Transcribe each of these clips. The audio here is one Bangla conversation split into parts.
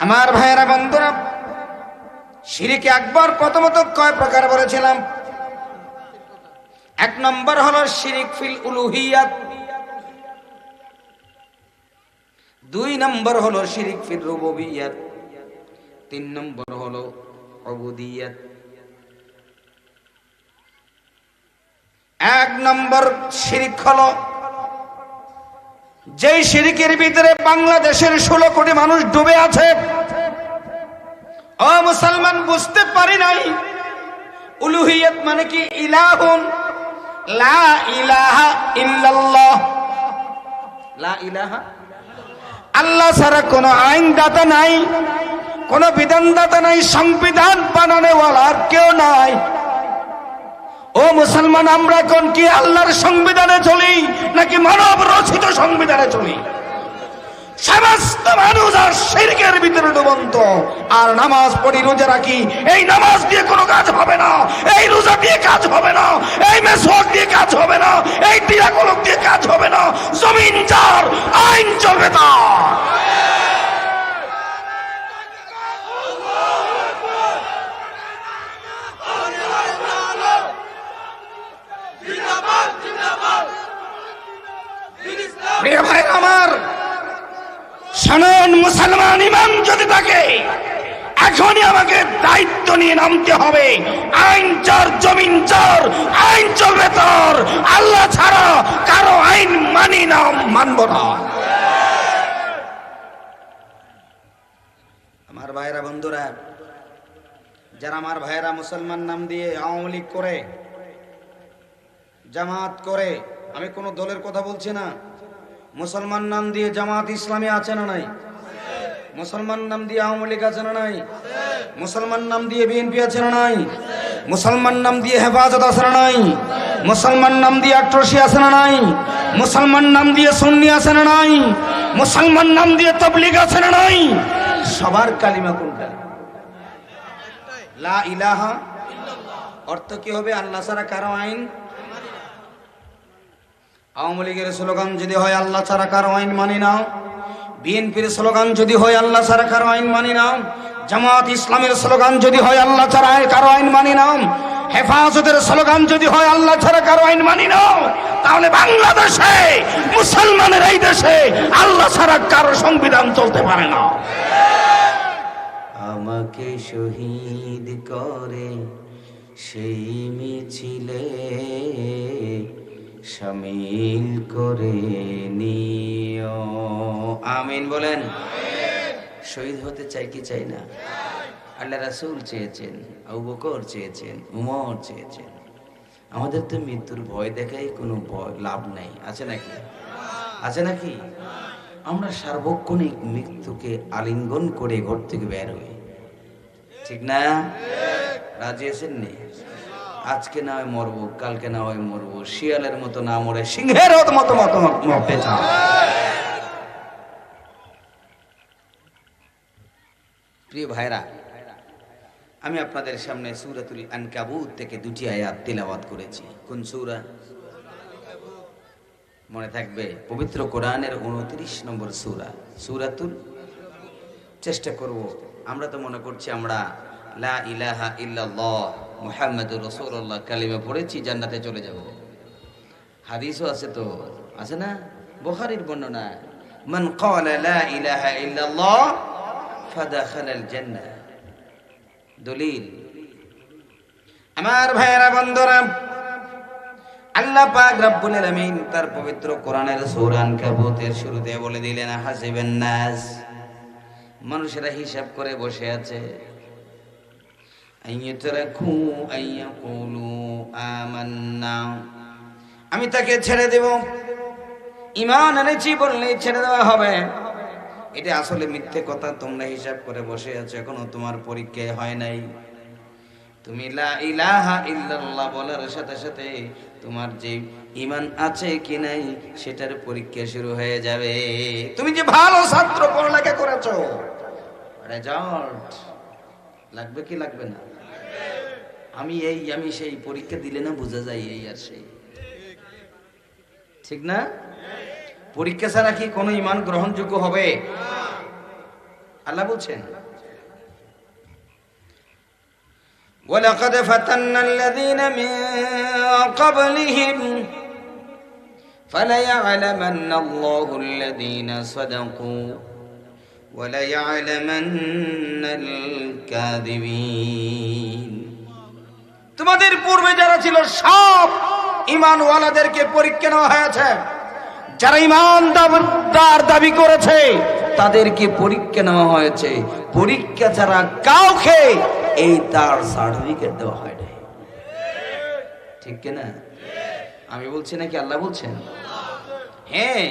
আমার ভাইয়েরা, বন্ধুরা শিরিকে একবার প্রথমত কয় প্রকার বলেছিলাম? এক নম্বর হলো শিরিক ফিল উলুহিয়াত। দুই নম্বর হলো শিরিক ফিল রুবুবিয়াত। তিন নম্বর হলো অবুদিয়াত। এক নম্বর শিরিক হলো যেই শিরিকের ভিতরে বাংলাদেশের ষোলো কোটি মানুষ ডুবে আছে মুসলমান, বুঝতে পারি নাই। উলুহিয়ত মানে কি? ইলাহুন। লা ইলাহা ইল্লাল্লাহ। লা ইলাহা আল্লাহ ছাড়া কোনো আইনদাতা নাই, কোনো বিধানদাতা নাই, সংবিধান বানানেওয়ালার কেউ নাই। ও মুসলমান, আমরা কোন কি আল্লাহর সংবিধানে চলি, নাকি মানব রচিত সংবিধানে চলি? সমস্ত মানুষ আর শিরকের ভিতরে ডুবন্ত। আর নামাজ পড়ি, রোজা রাখি, এই নামাজ দিয়ে কোনো কাজ হবে না, এই রোজা দিয়ে কাজ হবে না, এই মেসওয়াক দিয়ে কাজ হবে না, এই টিরাকলক দিয়ে কাজ হবে না, জমিন যার আইন চলবে তার প্রিয় ভাই আমার সনন মুসলমান ইমাম এখনই আমাকে দায়িত্ব নিয়ে নামতে হবে। আইন চর, জমিন চর, আইন চলবে তোর। আল্লাহ ছাড়া কারও আইন মানি না, মানব না। আমার ভাইরা বন্ধুরা, যারা আমার ভাইরা মুসলমান নাম দিয়ে আওয়ামী লীগ করে, জামাত করে, আমি কোনো দলের কথা বলছি না। মুসলমান নাম দিয়ে জামাত ইসলামী আছে না নাই? মুসলমান নাম দিয়ে আওয়ামী লীগ আছে না নাই? মুসলমান নাম দিয়ে বিএনপি আছে না নাই? মুসলমান নাম দিয়ে হেফাজত আছে না নাই? মুসলমান নাম দিয়ে আট্রসি আছে না নাই? মুসলমান নাম দিয়ে সুন্নি আছে না নাই? মুসলমান নাম দিয়ে তবলিগ আছে না নাই? সবার কালিমা কোনটা লা ইলাহা অর্থ কি হবে? আল্লাহ ছাড়া কারও আইন? আওয়ামী লীগের স্লোগান যদি হয়, আল্লাহ ছাড়া কারও আইন মানি নাও। বিএনপির স্লোগান যদি হয়, আল্লাহ ছাড়া কারও আইন মানি নাও জামাত ইসলামের স্লোগান যদি হয়, আল্লাহ ছাড়া কারও আইন মানি নাও হেফাজতের স্লোগান যদি হয়, আল্লাহ ছাড়া কারও আইন মানি নাও তাহলে বাংলাদেশে, মুসলমানের এই দেশে আল্লাহ ছাড়া কারও সংবিধান চলতে পারে না। আমাকে শহীদ করে সেই মিছিলে সামিল করে নিও। আমিন বলেন। শহীদ হতে চাই কি চাই না? আল্লাহ রাসূল চেয়েছেন, আবু বকর চেয়েছেন, উমর চেয়েছেন। আমাদের তো মৃত্যুর ভয় দেখাই কোনো ভয়, লাভ নাই। আছে নাকি? আছে নাকি? আমরা সার্বক্ষণিক মৃত্যুকে আলিঙ্গন করে ঘর থেকে বের হই। ঠিক না? রাজি আছেন নি? আজকে না হয় মরবো, কালকে না হয় মরবো, শিয়ালের মতো না মরে, সিংহের মতো মতো প্রিয় ভাইরা, আমি আপনাদের সামনে সুরাতুল আনকাবুত থেকে দুটি আয়াত তিলাওয়াত করেছি। কোন সূরা? মনে থাকবে, পবিত্র কোরআনের উনত্রিশ নম্বর সুরা। সুরাতুল? চেষ্টা করব। আমরা তো মনে করছি আমরা লা ইলাহা ইল্লাল্লাহ মুহাম্মাদুর রাসূলুল্লাহ কালিমা পড়েছি, জান্নাতে চলে যাব। হাদিসও আছে তো? আছে না? বুখারীর বর্ণনা। মান ক্বালা লা ইলাহা ইল্লাল্লাহ ফাদাখালাল জান্নাহ দলিল, আমার ভাইয়েরা, বন্ধুরা, আল্লাহ পাক রব্বুল আলামিন তার পবিত্র কোরআনের সূরা আনকাবুতের শুরুতে বলে দিলেন, হাসিবেন নাস। মানুষেরা হিসাব করে বসে আছে। আমি তাকে ছেড়ে দেব। ইমান এনেছি বললেই ছেড়ে দেওয়া হবে। এটা আসলে মিথ্যে কথা, তোমরা হিসাব করে বসে আছো, এখনও তোমার পরীক্ষায় হয় নাই। তুমি লা ইলাহা ইল্লাল্লাহ বলার সাথে সাথে তোমার যে ইমান আছে কি নাই, সেটার পরীক্ষা শুরু হয়ে যাবে। তুমি যে ভালো ছাত্র পড়ালেখা করেছ। রেজাল্ট লাগবে কি লাগবে না? আমি এই আমি সেই পরীক্ষা দিলে না বোঝা যায় এই আর সেই ঠিক না পরীক্ষা ছাড়া কি কোনো ইমান গ্রহণযোগ্য হবে আল্লাহ বলছেন ولقد فتنا الذين من قبلهم فليعلمن الله الذين صدقوا وليعلمن الكاذبين তোমাদের পূর্বে যারা ছিল সব ইমানওয়ালাদেরকে পরীক্ষা নেওয়া হয়েছে। যারা ইমান দার দাবি করেছে, তাদেরকে পরীক্ষা নেওয়া হয়েছে। পরীক্ষা ছাড়া কাউকে, এই তার সার্টিফিকেট দেওয়া হয় নাই। ঠিক কিনা? আমি বলছি নাকি আল্লাহ বলছেন? হ্যাঁ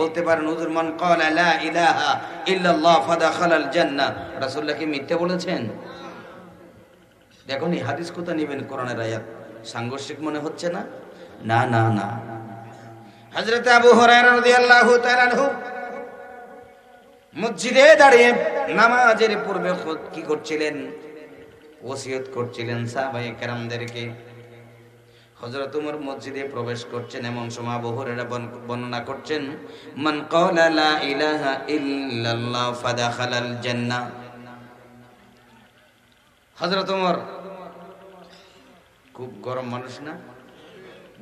বলতে পারেন, হুজুর, মান ক্বালা লা ইলাহা ইল্লাল্লাহ ফাদাখালাল জান্নাহ। রাসূলুল্লাহ কি মিথ্যে বলেছেন? দেখুন এই হাদিস কোথা নেবেন? কোরআনের আয়াত। সাংঘর্ষিক মনে হচ্ছে না? না না না। হযরত আবু আনহু মসজিদে দাঁড়িয়ে নামাজের পূর্বে কি করছিলেন? ওসিয়ত করছিলেন সাহাবায়ে কেরামদেরকে হযরত উমর মসজিদে প্রবেশ করছেন এমন সময় আবু হুরায়রা বর্ণনা করছেন, মান ক্বালা লা ইলাহা ইল্লাল্লাহ ফাদাখালাল জান্নাহ। হযরত উমর খুব গরম মানুষ না?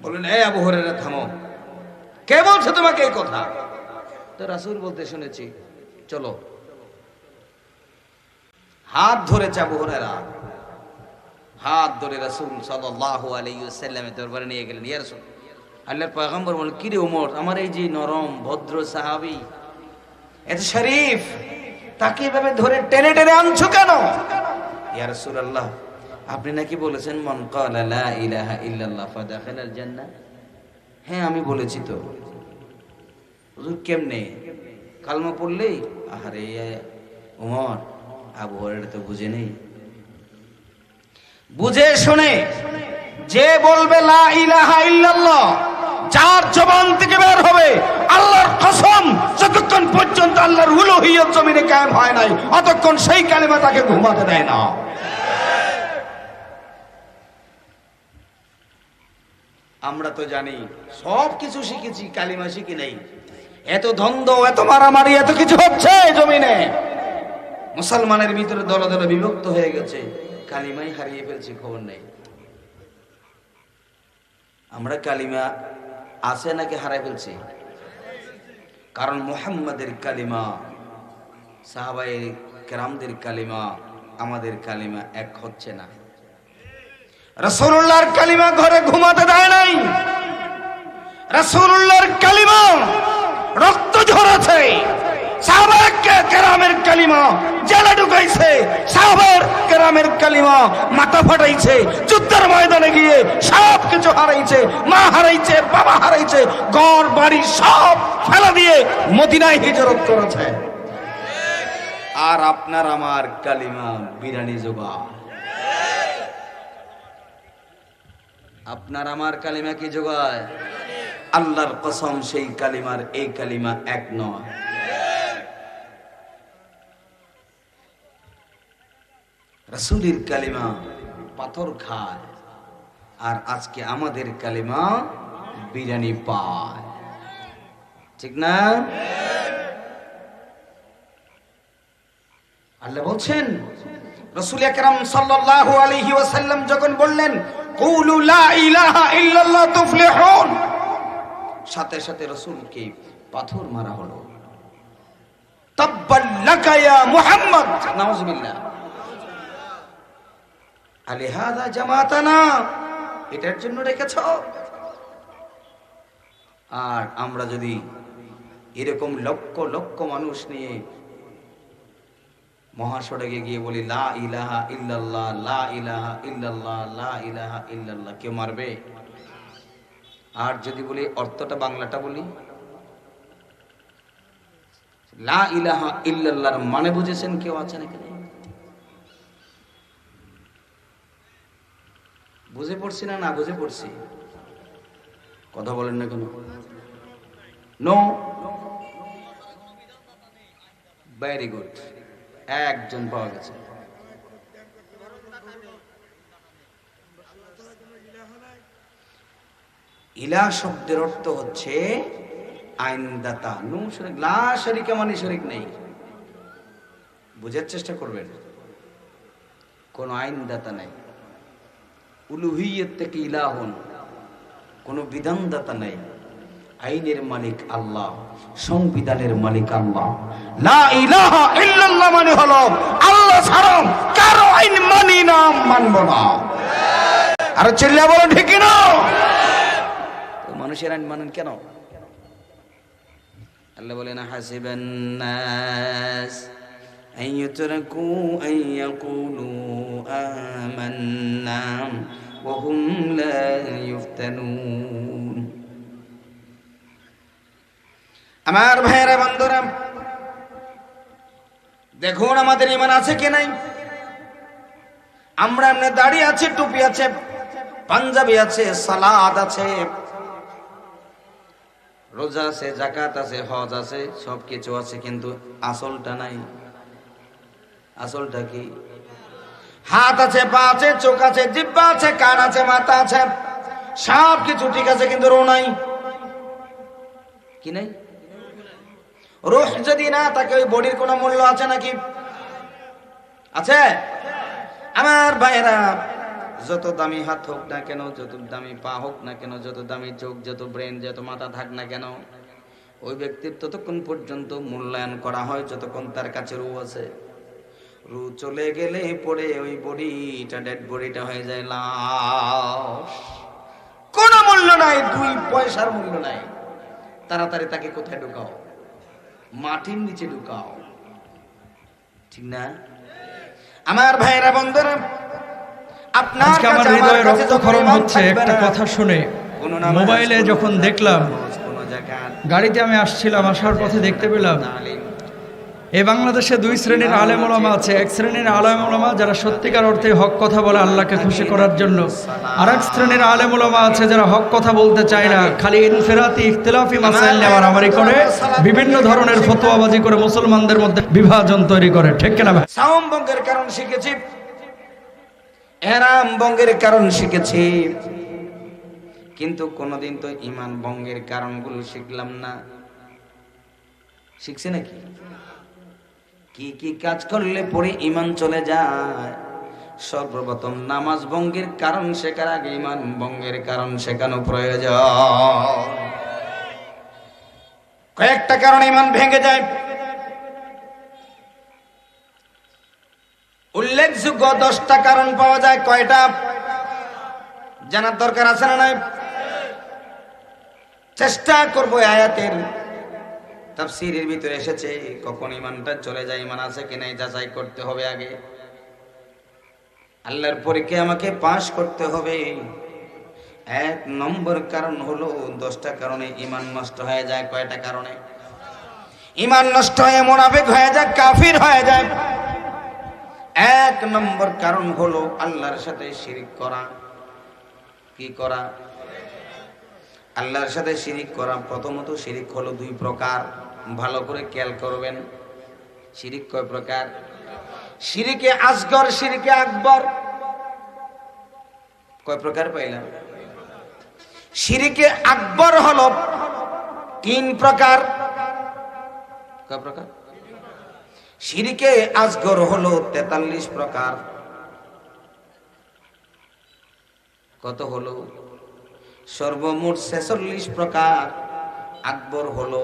বলেন এই আবু থামো। কে বলছে তোমাকে এই কথা? তো রাসূল বলতে শুনেছি, চলো। হাত ধরেছে আবু হুরায়রা। হাত ধরে রাসূল সাল্লাল্লাহু আলাইহি ওয়াসাল্লামের দরবারে নিয়ে গেলেন, ইয়া রাসূল, আল্লাহর পয়গম্বর বলেন কি রে ওমর, আমার এই যে নরম, ভদ্র সাহাবি, এত শরীফ, তাকে এভাবে ধরে টেনে টেনে আনছো কেন? ইয়া রাসূলুল্লাহ, আপনি নাকি বলেছেন, মন ক্বালা লা ইলাহা ইল্লাল্লাহ ফাদাখালাল জান্নাহ হ্যাঁ আমি বলেছি তো। হুজুর, কেমনে? কালমা পড়লেই, আহারে, ওমর, আবু তো বুঝে নেই। বুঝে শুনে, যে বলবে লা ইলাহা ইল্লাল্লাহ, যার জবান থেকে বের হবে আল্লাহর কসম, যতক্ষণ পর্যন্ত আল্লাহর উলুহিয়ত জমিনে কায়েম হয় নাই, অতক্ষণ সেই কালেমা তাকে ঘুমাতে দেয় না। আমরা তো জানি, সব কিছু শিখেছি, কালিমা শিখি নেই। এত দ্বন্দ্ব এত মারামারি, এত কিছু হচ্ছে জমিনে। মুসলমানের ভিতরে দল দলে বিভক্ত হয়ে গেছে, কালিমাই হারিয়ে ফেলছি, খবর নেই। আমরা কালিমা আছে নাকি হারাই ফেলছি? কারণ মুহাম্মাদের কালিমা সাহাবাই কেরামদের কালিমা, আমাদের কালিমা এক হচ্ছে না। রসুল্লাহর কালিমা ঘরে ঘুমাতে দেয় নাই। রসুল্লাহর কালিমা রক্ত ঝরেছে। সাহাবার কেরামের কালিমা জেলে ঢুকাইছে কালিমা মাথা ময়দানে গিয়ে সব কিছু হারাইছে, মা হারাইছে, বাবা হারাইছে, ঘর, বাড়ি সব ফেলা দিয়ে আর আপনার আমার কালিমা বিরানি জোগা আপনার আমার কালিমা কি যোগায় আল্লাহর কসম, সেই কালিমার এই কালিমা এক নয়। রসুলের কালিমা পাথর খায় আর আজকে আমাদের কালিমা বিরিয়ানি পায়। ঠিক না? আল্লাহ বলছেন, রসুল আকরাম সাল্লাল্লাহু আলাইহি ওয়াসাল্লাম যখন বললেন, কুলু লা ইলাহা ইল্লাল্লাহ তুফলিহুন, সাথে সাথে রসুলকে পাথর মারা হলো। তাব্বাল ইয়া মুহাম্মদ, নাউজুবিল্লাহ। আলিহাদা জামাতানা, এটার জন্য রেখেছ। আর আমরা যদি এরকম লক্ষ লক্ষ মানুষ নিয়ে মহাসড়কে গিয়ে বলি, লা ইলাহা ইল্লাল্লাহ, লা ইলাহা ইল্লাল্লাহ, লা ইলাহা ইল্লাল্লাহ কেউ মারবে? আর যদি বলি, অর্থটা বাংলাটা বলি, লা ইলাহা ইল্লাল্লাহর মানে বুঝেছেন কেউ আছেন এখানে? বুঝে পড়ছি না না বুঝে পড়ছি? কথা বলেন না কেন। নো ভেরি গুড একজন পাওয়া গেছে। ইলা শব্দের অর্থ হচ্ছে আইনদাতা। নু শরিক, লা শরিকা মানে শরিক নেই। বুঝার চেষ্টা করবেন। কোনো আইনদাতা নাই। উলুহিয়ত থেকে ইলাহন। কোনো বিধানদাতা নাই। আইনের মালিক আল্লাহ, সংবিধানের মালিক আল্লাহ। লা ইলাহা ইল্লাল্লাহ মানে হলো আল্লাহ ছাড়া কারও আইন মানি না, মানব না। আর চিল্লা বলো ঠিকই না? তো মানুষের আইন মানেন কেন? আল্লাহ বলেন, হাসিবান নাস আন ইউতরাকু আন ইয়াকুলু আমান্না। وهم لا يفتنون আমার ভাইয়েরা বন্ধুরা দেখুন আমাদের ইমান আছে কি নাই আমরা এমনি দাড়ি আছে টুপি আছে পাঞ্জাবি আছে সালাদ আছে রোজা আছে জাকাত আছে হজ আছে সব কিছু আছে কিন্তু আসলটা নাই আসলটা কি হাত আছে পা আছে চোখ আছে জিব্বা আছে কান আছে মাথা আছে। সব কিছু ঠিক আছে কিন্তু রো নাই। কি নাই? রুহ যদি না থাকে ওই বডির কোনো মূল্য আছে নাকি? আছে? আমার ভাইয়েরা যত দামি হাত হোক না কেন যত দামি পা হোক না কেন যত দামি চোখ যত ব্রেন যত মাথা থাক না কেন ওই ব্যক্তির ততক্ষণ পর্যন্ত মূল্যায়ন করা হয় যতক্ষণ তার কাছে রু আছে। রু চলে গেলে পরে ওই বডিটা ডেড বডিটা হয়ে যায় লাশ। কোনো মূল্য নাই দুই পয়সার মূল্য নাই। তাড়াতাড়ি তাকে কোথায় ঢুকাও? মাটির নিচে ঢুকাও। ঠিক না? আমার ভাইয়েরা বন্ধুরা আপনার আমার হৃদয়ে রক্তক্ষরণ হচ্ছে একটা কথা শুনে মোবাইলে যখন দেখলাম গাড়িতে আমি আসছিলাম আসার পথে দেখতে পেলাম এই বাংলাদেশে দুই শ্রেণির আলেম ওলামা আছে। এক শ্রেণির আলেম ওলামা যারা সত্যিকার অর্থে হক কথা বলে আল্লাহকে খুশি করার জন্য। আর এক শ্রেণির আলেম ওলামা আছে যারা হক কথা বলতে চায় না। খালি ইনফেরাতি, ইখতিলাফি, মাসাইল নেওয়ার আমারই করে বিভিন্ন ধরনের ফতোয়াবাজি করে মুসলমানদের মধ্যে বিভাজন তৈরি করে। ঠিক কিনা ভাই? সাওম বঙ্গের কারণ শিখেছি। এরাম বঙ্গের কারণ শিখেছি। কিন্তু কোনোদিন তো ইমান ভঙ্গের কারণগুলো শিখলাম না। শিখছে নাকি? কি কি কাজ করলে পরে ইমান চলে যায়? সর্বপ্রথম নামাজ ভঙ্গের কারণ শেখার আগে ইমান ভঙ্গের কারণ শেখানো প্রয়োজন। কয়েকটা কারণে ইমান ভেঙে যায়। উল্লেখযোগ্য দশটা কারণ পাওয়া যায়। কয়টা? জানার দরকার আছে না নাই? চেষ্টা করব আয়াতের তাফসীরের ভিতরে এসেছে, কখন ইমানটা চলে যায় ইমান আছে কিনা যাচাই করতে হবে আগে। আল্লাহর পরীক্ষা আমাকে পাশ করতে হবে। এক নম্বর কারণ হলো, দশটা কারণে ইমান নষ্ট হয়ে যায়, কয়টা কারণে? ইমান নষ্ট হয়ে, মোনাফিক হয়ে যায়, কাফির হয়ে যায়। এক নম্বর কারণ হলো, আল্লাহর সাথে শিরিক করা। কি করা? আল্লাহর সাথে শিরিক করা। প্রথমত শিরিক হলো দুই প্রকার। ভালো করে খেয়াল করবেন। শিরিক কয় প্রকার? শিরিকে আসগর, শিরিকে আকবর। কয় প্রকার পাইলাম? শিরিকে আকবর হল তিন প্রকার। কয় প্রকার? শিরিকে আসগর হলো তেতাল্লিশ প্রকার। কত হলো? সর্বমোট ছেচল্লিশ প্রকার। আকবর হলো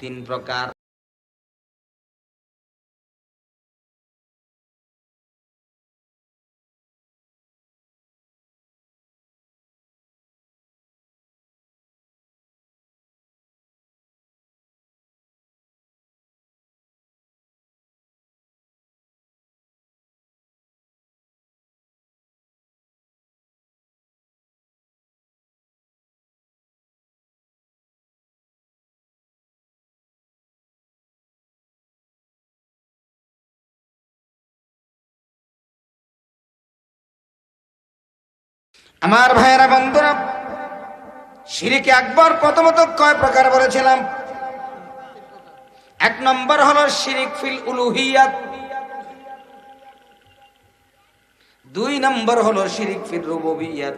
তিন প্রকার আমার ভাইয়েরা বন্ধুরা শিরিকে আকবর প্রথমত কয় প্রকার বলেছিলাম? এক নম্বর হলো শিরিক ফিল উলুহিয়াত। দুই নম্বর হলো শিরিক ফিল রুবুবিয়াত।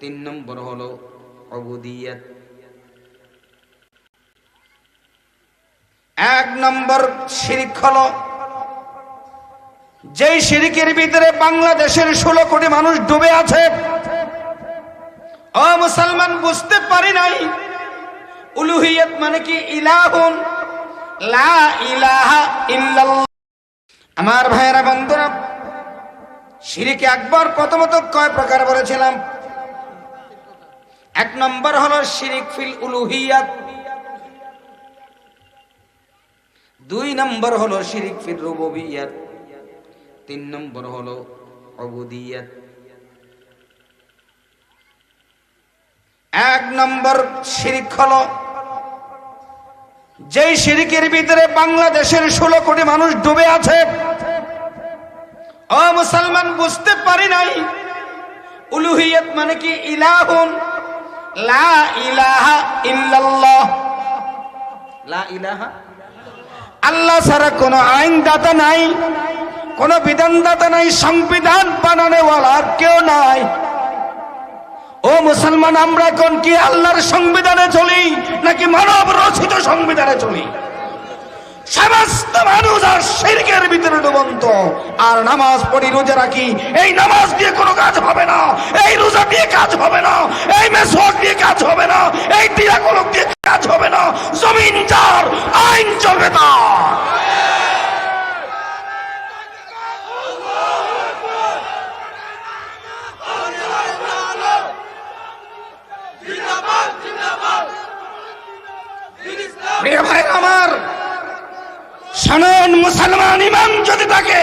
তিন নম্বর হলো অবুদিয়াত। এক নম্বর শিরিক হলো যেই শিরিকের ভিতরে বাংলাদেশের ষোলো কোটি মানুষ ডুবে আছে, ও মুসলমান, বুঝতে পারি নাই। উলুহিয়ত মানে কি? ইলাহুন? লা ইলাহা ইল্লাল্লাহ। আমার ভাইয়েরা, বন্ধুরা শিরিকে একবার প্রথমত কয় প্রকার বলেছিলাম? এক নম্বর হলো শিরিক ফিল উলুহিয়াত। দুই নম্বর হলো শিরিক ফিল রুবুবিয়াত। তিন নম্বর হলো অবুদিয়াত এক নম্বর শিরিক হলো যেই শিরিকের ভিতরে বাংলাদেশের ষোলো কোটি মানুষ ডুবে আছে ও মুসলমান বুঝতে পারি নাই উলুহিয়ত মানে কি ইলাহুন? লা ইলাহা ইল্লাল্লাহ। লা ইলাহা আল্লাহ ছাড়া কোনো আইনদাতা নাই। কোনো বিধানদাতা নাই, সংবিধান বানানেওয়ালার কেউ নাই। ও মুসলমান, আমরা কোন কি আল্লাহর সংবিধানে চলি, নাকি মানব রচিত সংবিধানে চলি? সমস্ত মানুষ আর শিরকের ভিতরে ডুবন্ত। আর নামাজ পড়ি, রোজা রাখি, এই নামাজ দিয়ে কোনো কাজ হবে না, এই রোজা দিয়ে কাজ হবে না, এই মেসওয়াক দিয়ে কাজ হবে না, এই টিয়াকলক দিয়ে কাজ হবে না জমিন যার আইন চলবে তার প্রিয় ভাই, আমার শোনেন মুসলমান ইমাম যদি থাকে,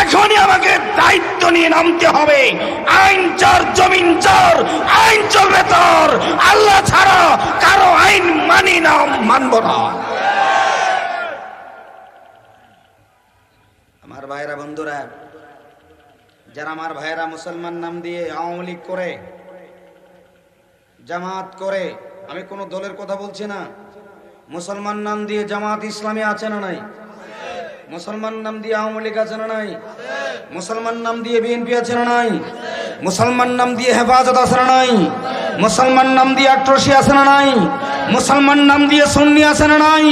এখনই আমাকে দায়িত্ব নিয়ে নামতে হবে। আইন চার, জমিন চার, আইন চলবে তোর। আল্লাহ ছাড়া কারও আইন মানি না, মানব না। আমার ভাইরা বন্ধুরা, যারা আমার ভাইরা মুসলমান নাম দিয়ে আওয়ামী লীগ করে, জামাত করে, আমি কোনো দলের কথা বলছি না। মুসলমান নাম দিয়ে জামাত ইসলামী আছে না নাই? মুসলমান নাম দিয়ে আওয়ামী লীগ আছে না নাই? মুসলমান নাম দিয়ে বিএনপি আছে না নাই? মুসলমান নাম দিয়ে হেফাজত আছে না নাই? মুসলমান নাম দিয়ে আট্রসি আছে না নাই? মুসলমান নাম দিয়ে সুন্নি আছে না নাই?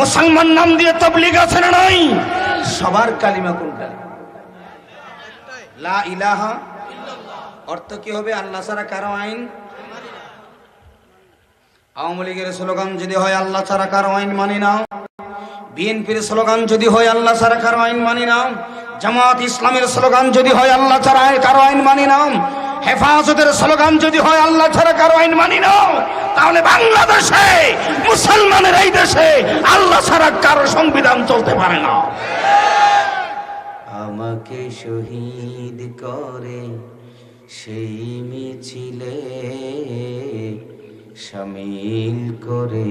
মুসলমান নাম দিয়ে তবলিগ আছে না নাই? সবার কালিমা কোন কালিমা? লা ইলাহা অর্থ কি হবে? আল্লাহ ছাড়া কারও আইন আওয়ামী লীগের স্লোগান যদি হয়, আল্লাহ ছাড়া কারও আইন মানি না। বিএনপির স্লোগান যদি হয়, আল্লাহ ছাড়া কারও আইন মানি না। জামাত ইসলামের স্লোগান যদি হয়, আল্লাহ ছাড়া কারও আইন মানি না। হেফাজতের স্লোগান যদি হয়, আল্লাহ ছাড়া কারও আইন মানি না। তাহলে বাংলাদেশে, মুসলমানের এই দেশে আল্লাহ ছাড়া কারও সংবিধান চলতে পারে না। আমাকে শহীদ করে সেই মিছিলে সামিল করে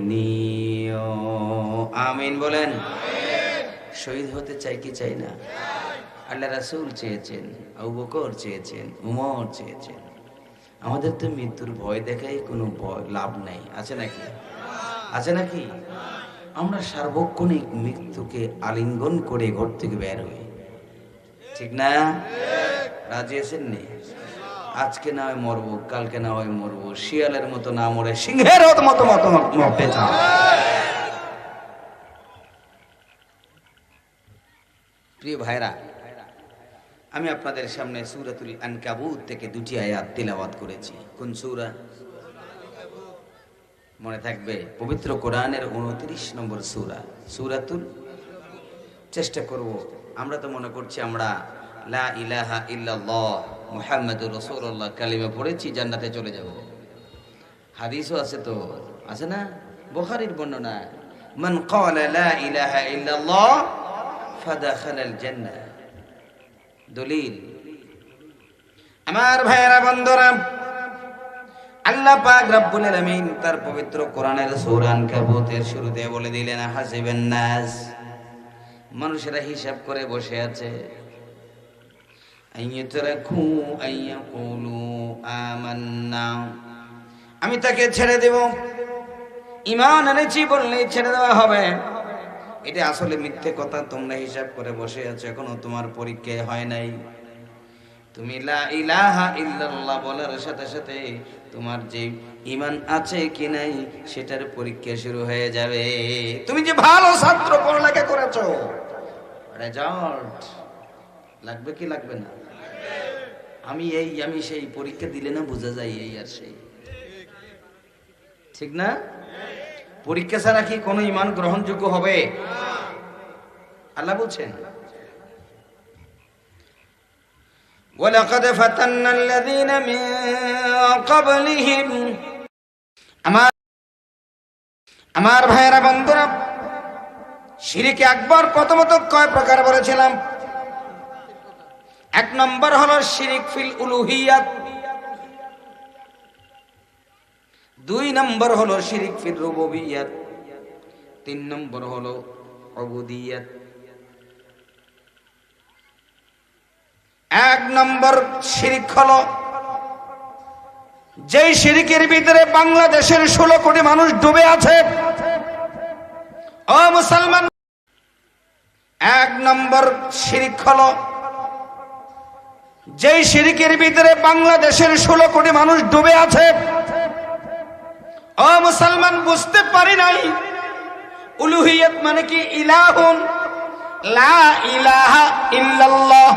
নিও। আমিন বলেন। শহীদ হতে চাই কি চাই না? আল্লাহ রাসুল চেয়েছেন, আবু বকর চেয়েছেন, উমর চেয়েছেন। আমাদের তো মৃত্যুর ভয় দেখাই কোনো ভয়, লাভ নাই। আছে নাকি? আছে নাকি? আমরা সার্বক্ষণিক মৃত্যুকে আলিঙ্গন করে ঘর থেকে বের হই। ঠিক না? রাজি আছেন নি? আজকে না হয় মরবো, কালকে না হয় মরবো। শিয়ালের মতো না মরে, সিংহের মতো মতো প্রিয় ভাইরা, আমি আপনাদের সামনে সুরাতুল আনকাবুত থেকে দুটি আয়াত তিলাওয়াত করেছি। কোন সূরা? মনে থাকবে, পবিত্র কোরআনের উনত্রিশ নম্বর সুরা, সুরাতুল চেষ্টা করব। আমরা তো মনে করছি আমরা লা ইলাহা ইল্লাল্লাহ মুহাম্মাদুর রাসূলুল্লাহ, কালিমা পড়েছি, জান্নাতে চলে যাব। হাদিসও আছে তো? আছে না? বুখারীর বর্ণনা, মান ক্বালা লা ইলাহা ইল্লাল্লাহ, ফাদাখালাল জান্নাহ। দলিল, আমার ভাইয়েরা, বন্ধুরা, আল্লাহ পাক রব্বুল আলামিন তার পবিত্র কোরআনের সূরা আনকাবুতের শুরুতে বলে দিলেন, হাসিবেন নাস। মানুষেরা হিসাব করে বসে আছে। আমি তাকে ছেড়ে দেব। ইমান এনেছি বললেই ছেড়ে দেওয়া হবে। এটা আসলে মিথ্যে কথা, তোমরা হিসাব করে বসে আছো, এখনও তোমার পরীক্ষা হয় নাই। তুমি ইলাহা ইল্লাল্লাহ বলার সাথে সাথে তোমার যে ইমান আছে কি নাই, সেটার পরীক্ষা শুরু হয়ে যাবে। তুমি যে ভালো ছাত্র পড়ালেখা করেছ, রেজাল্ট লাগবে কি লাগবে না? আমি এই, আমি সেই পরীক্ষা দিলে না বোঝা যায় এই আর সেই। ঠিক না? পরীক্ষা ছাড়া কি কোনো ইমান গ্রহণযোগ্য হবে? আল্লাহ বলছেন আমার আমার ভাইয়েরা, বন্ধুরা সিঁড়িকে একবার প্রথমত কয় প্রকার বলেছিলাম? এক নম্বর হলো শিরিক ফিল উলুহিয়াত। দুই নম্বর হলো শিরিক ফিল রুবুবিয়াত। তিন নম্বর হলো অবুদিয়াত এক নম্বর শিরিক হলো যেই শিরিকের ভিতরে বাংলাদেশের ষোলো কোটি মানুষ ডুবে আছে। ও মুসলমান, এক নম্বর শিরিক হলো যেই শিরিকের ভিতরে বাংলাদেশের ষোলো কোটি মানুষ ডুবে আছে মুসলমান, বুঝতে পারি নাই। উলুহিয়ত মানে কি? ইলাহুন। লা ইলাহা ইল্লাল্লাহ।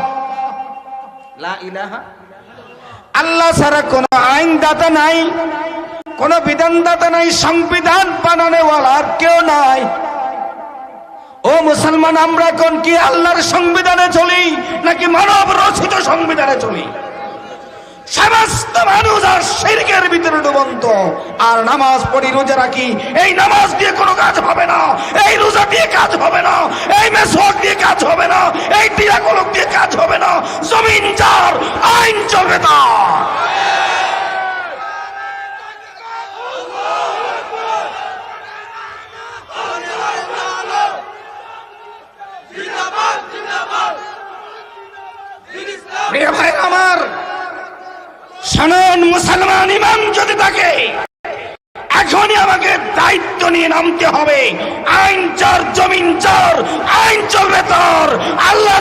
লা ইলাহা আল্লাহ ছাড়া কোনো আইনদাতা নাই, কোন বিধানদাতা নাই, সংবিধান বানানোওয়ালা কেউ নাই। ও মুসলমান, আমরা এখন কি আল্লাহর সংবিধানে চলি, নাকি মানব রচিত সংবিধানে চলি? সমস্ত মানুষ আর শিরকের ভিতরে ডুবন্ত। আর নামাজ পড়ি, রোজা রাখি, এই নামাজ দিয়ে কোনো কাজ হবে না, এই রোজা দিয়ে কাজ হবে না, এই মেসওয়াক দিয়ে কাজ হবে না, এই টিয়াকলক দিয়ে কাজ হবে না, জমিন যার আইন চলবে তার প্রিয় ভাই আমার সনন মুসলমান ইমাম যদি থাকে, এখনই আমাকে দায়িত্ব নিয়ে নামতে হবে। আইন চার, জমিন চার, আইন চলবে তোর। আল্লাহ